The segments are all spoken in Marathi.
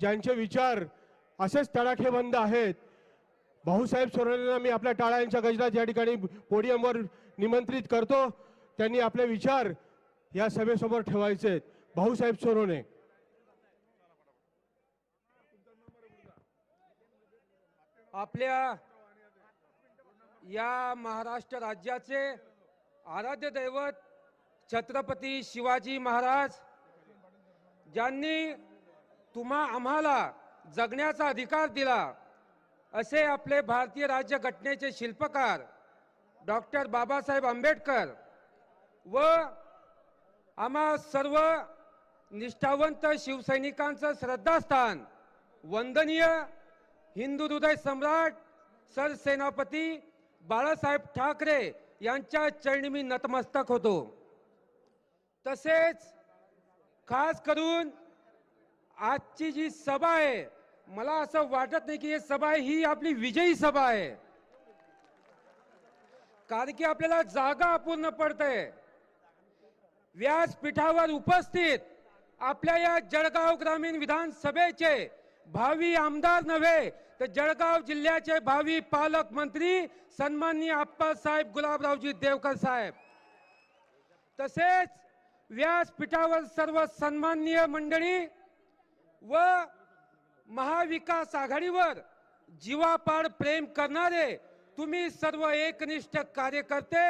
ज्यांचे विचार असेच तडाखेबंद आहेत. भाऊसाहेब सोनवणेंना मी आपल्या टाळ्यांच्या गजरात या ठिकाणी पोडियमवर निमंत्रित करतो. त्यांनी आपले विचार या सभेसमोर ठेवायचे आहेत. भाऊसाहेब सोनवणे आपल्या या महाराष्ट्र राज्याचे आराध्य दैवत छत्रपती शिवाजी महाराज ज्यांनी तुम्हा आम्हाला जगण्याचा अधिकार दिला. असे आपले भारतीय राज्य घटनेचे शिल्पकार डॉक्टर बाबासाहेब आंबेडकर व आम्हा सर्व निष्ठावंत शिवसैनिकांचं श्रद्धास्थान वंदनीय हिंदू हृदय सम्राट सरसेनापती बाळासाहेब ठाकरे यांच्या चरणी मी नतमस्तक होतो. तसेच खास करून आजची जी सभा आहे मला असं वाटत नाही की ही सभा आहे ही आपली विजयी सभा आहे. कारण की आपल्याला जागा अपूर्ण पडते व्यासपीठावर उपस्थित आपल्या या जळगाव ग्रामीण विधानसभेचे भावी आमदार नव्हे तर जळगाव जिल्ह्याचे भावी पालकमंत्री सन्माननीय आप्पासाहेब गुलाबरावजी देवकर साहेब. तसेच व्यासपीठावर सर्व सन्माननीय मंडळी व महाविकास आघाडीवर जीवापाड प्रेम करणारे तुम्ही सर्व एकनिष्ठ कार्यकर्ते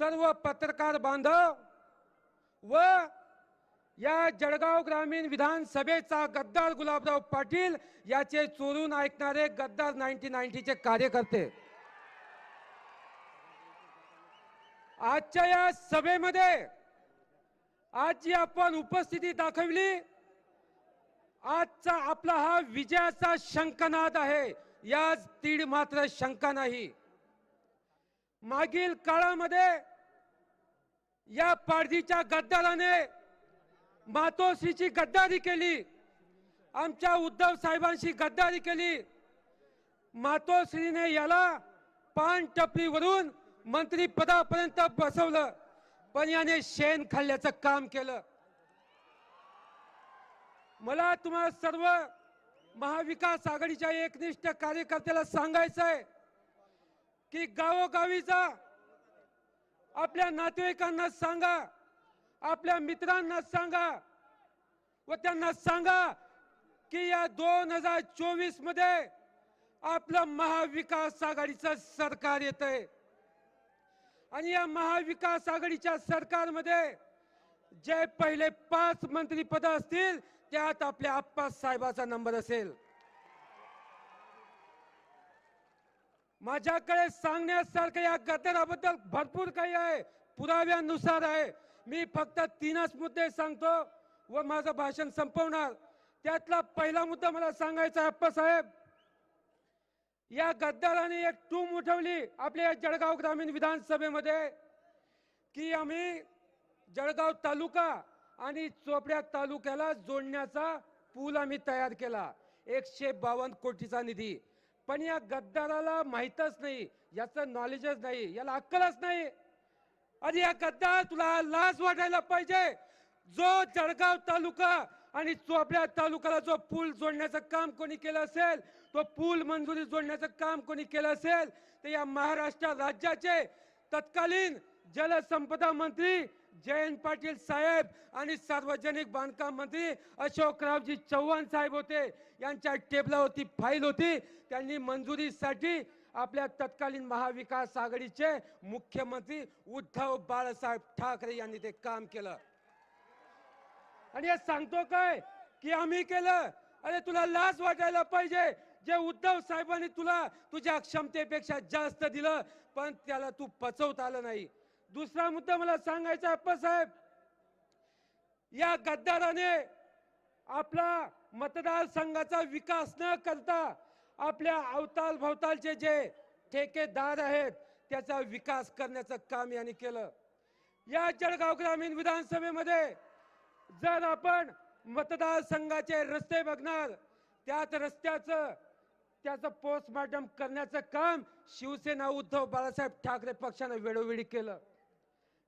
सर्व पत्रकार बांधव व या जळगाव ग्रामीण विधानसभेचा गद्दार गुलाबराव पाटील याचे चोरून ऐकणारे गद्दार नाईन्टी नाईन्टीचे कार्यकर्ते. आजच्या या सभेमध्ये आज जी आपण उपस्थिती दाखवली आजचा आपला हा विजयाचा शंखनाद आहे. याच तीड मात्र शंका नाही. मागील काळामध्ये या पारधीच्या गद्दाराने मातोश्रीची गद्दारी केली. आमच्या उद्धव साहेबांशी गद्दारी केली. मातोश्रीने याला पान टपरीवरून मंत्री पदापर्यंत बसवलं. पण याने शेण खाल्ल्याचं काम केलं. मला तुम्हाला सर्व महाविकास आघाडीच्या एकनिष्ठ कार्यकर्त्याला सांगायचं आहे की गावोगावी जा आपल्या नातेवाईकांना सांगा आपल्या मित्रांना सांगा व त्यांना सांगा की या दोन हजार चोवीसमध्ये आपलं महाविकास आघाडीचं सरकार येत आहे आणि या महाविकास आघाडीच्या सरकारमध्ये जे पहिले पाच मंत्री पद असतील त्यात आपल्या आप्पा साहेबाचा नंबर असेल. माझ्याकडे सांगण्यासारखं या गदराबद्दल भरपूर काही आहे पुराव्यानुसार आहे. मी फक्त तीनच मुद्दे सांगतो व माझं भाषण संपवणार. त्यातला पहिला मुद्दा मला सांगायचा आहे आप्पासाहेब या गद्दाराने एक टूम उठवली आपल्या जळगाव ग्रामीण विधानसभेमध्ये की आम्ही जळगाव तालुका आणि चोपड्या तालुक्याला जोडण्याचा पूल आम्ही तयार केला. एकशे बावन्न कोटीचा निधी. पण या गद्दाराला माहीतच नाही याचं नॉलेजच नाही याला अक्कलच नाही. आणि या गद्दार तुला लाज वाटायला पाहिजे. जो जळगाव तालुका आणि चोपड्या तालुक्याला जो पूल जोडण्याचं काम कोणी केलं असेल तो पूल मंजुरी जोडण्याचं काम कोणी केलं असेल तर या महाराष्ट्र राज्याचे तत्कालीन जलसंपदा मंत्री जयंत पाटील साहेब आणि सार्वजनिक बांधकाम मंत्री अशोकरावजी चव्हाण साहेब होते. यांच्या टेबलावरती फाईल होती. त्यांनी मंजुरीसाठी आपल्या तत्कालीन महाविकास आघाडीचे मुख्यमंत्री उद्धव बाळासाहेब ठाकरे यांनी ते काम केलं. आणि हे सांगतो काय? की आम्ही केलं. अरे तुला लाज वाटायला पाहिजे. जे उद्धव साहेबांनी तुला तुझ्या क्षमतेपेक्षा जास्त दिलं पण त्याला तू पचवता आलं नाही. दुसरा मुद्दा मला सांगायचा अप्पासाहेब या गद्दाराने आपला मतदारसंघाचा विकास न करता आपल्या अवताल भवतालचे जे ठेकेदार आहेत त्याचा विकास करण्याचं काम यांनी केलं. या जळगाव ग्रामीण विधानसभेमध्ये जर आपण मतदारसंघाचे रस्ते बघणार त्यात रस्त्याचं त्याचं पोस्टमार्टम करण्याचं काम शिवसेना उद्धव बाळासाहेब ठाकरे पक्षानं वेळोवेळी केलं.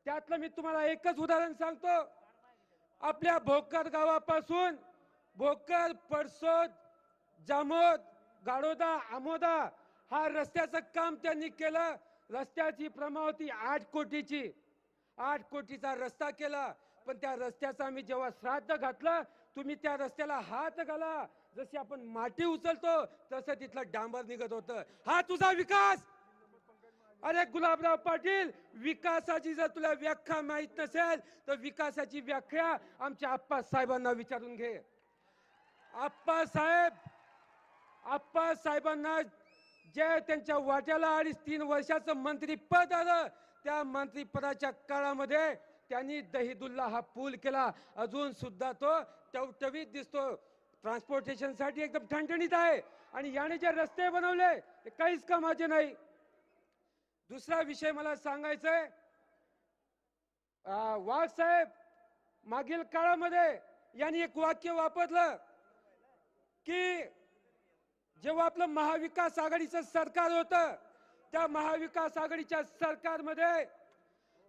त्यातलं मी तुम्हाला एकच उदाहरण सांगतो. आपल्या भोकर गावापासून भोकर पडसोद जामोद गाडोदा आमोदा हा रस्त्याचं काम त्यांनी केलं. रस्त्याची प्रमावती आठ कोटीची. आठ कोटीचा रस्ता केला. पण त्या रस्त्याचा आम्ही जेव्हा श्राद्ध घातलं तुम्ही त्या रस्त्याला हात घाला. जशी आपण माती उचलतो तसं तिथलं डांबर निघत होतं. हा तुझा विकास! अरे गुलाबराव पाटील विकासाची जर तुला व्याख्या माहीत नसेल तर विकासाची व्याख्या आमच्या आप्पा साहेबांना विचारून घे. आप्पा साहेब आप्पा साहेबांना जे त्यांच्या वाट्याला अडीच तीन वर्षाचं मंत्रीपद आलं त्या मंत्रीपदाच्या काळामध्ये त्यांनी दहीदुल्ला हा पूल केला. अजून सुद्धा तो टवटवीत दिसतो. ट्रान्सपोर्टेशनसाठी एकदम ठणठणीत आहे. आणि याने जे रस्ते बनवले ते काहीच कामाचे नाही. दुसरा विषय मला सांगायचा आहे वाघ साहेब मागील काळामध्ये यांनी एक वाक्य वापरलं की जेव्हा आपलं महाविकास आघाडीचं सरकार होतं त्या महाविकास आघाडीच्या सरकारमध्ये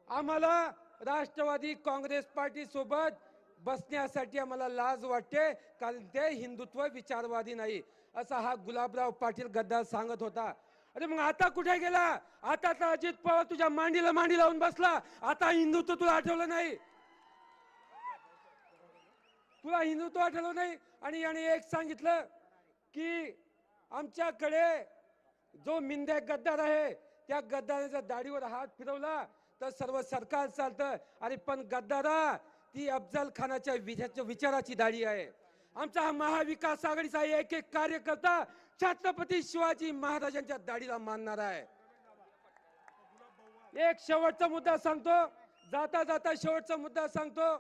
आम्हाला राष्ट्रवादी काँग्रेस पार्टी सोबत बसण्यासाठी आम्हाला लाज वाटते कारण ते हिंदुत्व विचारवादी नाही असा हा गुलाबराव पाटील गद्दार सांगत होता. अरे मग आता कुठे गेला? आता तर अजित पवार तुझ्या मांडीला मांडी लावून बसला. आता हिंदुत्व तुला आठवलं नाही. तुला हिंदुत्व आठवलं नाही? आणि याने एक सांगितलं की आमच्याकडे जो मिंद्या गद्दार आहे त्या गद्दाराने जर दाढीवर हात फिरवला तर सर्व सरकार चालतं. अरे पण गद्दारा ती अफजल खानाच्या विचाराची दाढी आहे. आमचा हा महाविकास आघाडीचा एक एक कार्यकर्ता छत्रपती शिवाजी महाराजांच्या दाढीला मानणार आहे. एक शेवटचा मुद्दा सांगतो जाता जाता शेवटचा मुद्दा सांगतो.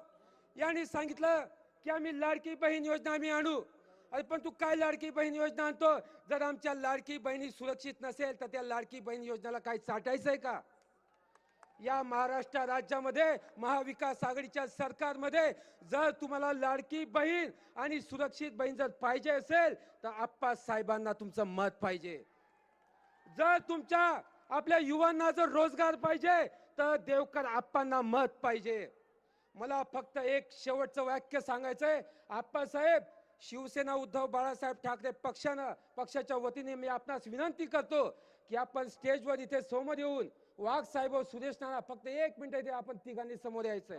यांनी सांगितलं की आम्ही लाडकी बहीण योजना आम्ही आणू. अरे पण तू काय लाडकी बहीण योजना आणतो? जर आमच्या लाडकी बहिणी सुरक्षित नसेल तर त्या लाडकी बहीण योजनेला काय चाटायचंय का? या महाराष्ट्र राज्यामध्ये महाविकास आघाडीच्या सरकारमध्ये जर तुम्हाला लाडकी बहीण आणि सुरक्षित बहीण जर पाहिजे असेल तर आप्पा साहेबांना तुमचं मत पाहिजे. जर तुमच्या आपल्या युवांना जर रोजगार पाहिजे तर देवकर आप्पांना मत पाहिजे. मला फक्त एक शेवटचं वाक्य सांगायचंय. आप्पासाहेब शिवसेना उद्धव बाळासाहेब ठाकरे पक्षानं पक्षाच्या वतीने मी आपणास विनंती करतो की आपण स्टेजवर इथे समोर येऊन वाघ साहेब सुरेश नाना फक्त एक मिनिट इथे आपण तिघांनी समोर यायचंय.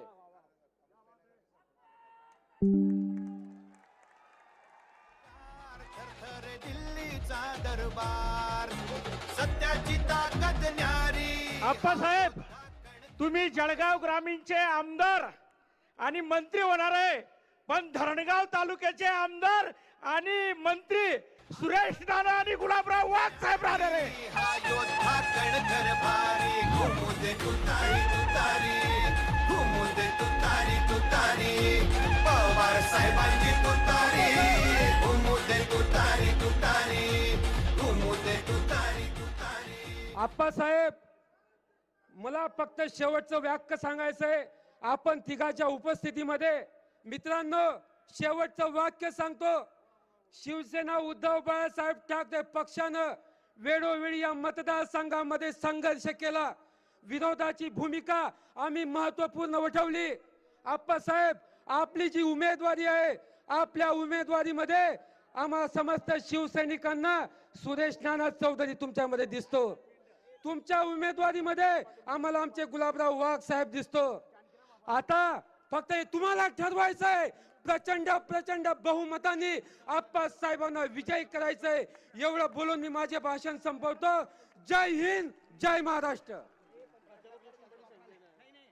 थरथर दिल्लीचा दरबार सत्याची ताकद न्यारी. आप्पासाहेब तुम्ही जळगाव ग्रामीणचे आमदार आणि मंत्री होणार आहे. पण धरणगाव तालुक्याचे आमदार आणि मंत्री सुरेश नाना आणि गुलाबराव वाघ साहेब राहणार आहे. हा योद्धा कणखर भारी घुमुदे तुतारी तुतारी घुमुदे तुतारी तुतारी पवार साहेबांची तुतारी घुमुदे तुतारी तुतारी घुमुदे तुतारी तुतारी आप्पासाहेब मला फक्त शेवटचं वाक्य सांगायचंय. आपण तिघाच्या उपस्थितीमध्ये मित्रांनो शेवटचं वाक्य सांगतो. शिवसेना उद्धव बाळासाहेब ठाकरे पक्षानं वेळोवेळी या मतदारसंघामध्ये संघर्ष केला. विरोधाची भूमिका आम्ही महत्त्वपूर्ण उठवली आप्पासाहेब आपली जी उमेदवारी आहे आपल्या उमेदवारीमध्ये आम्हाला समस्त शिवसैनिकांना सुरेश नाना चौधरी तुमच्यामध्ये दिसतो. तुमच्या उमेदवारीमध्ये आम्हाला आमचे गुलाबराव वाघ साहेब दिसतो. आता फक्त हे तुम्हाला ठरवायचं आहे प्रचंड प्रचंड बहुमताने आप्पा साहेबांना विजय करायचंय. एवढं बोलून मी माझे भाषण संपवतो. जय हिंद जय महाराष्ट्र.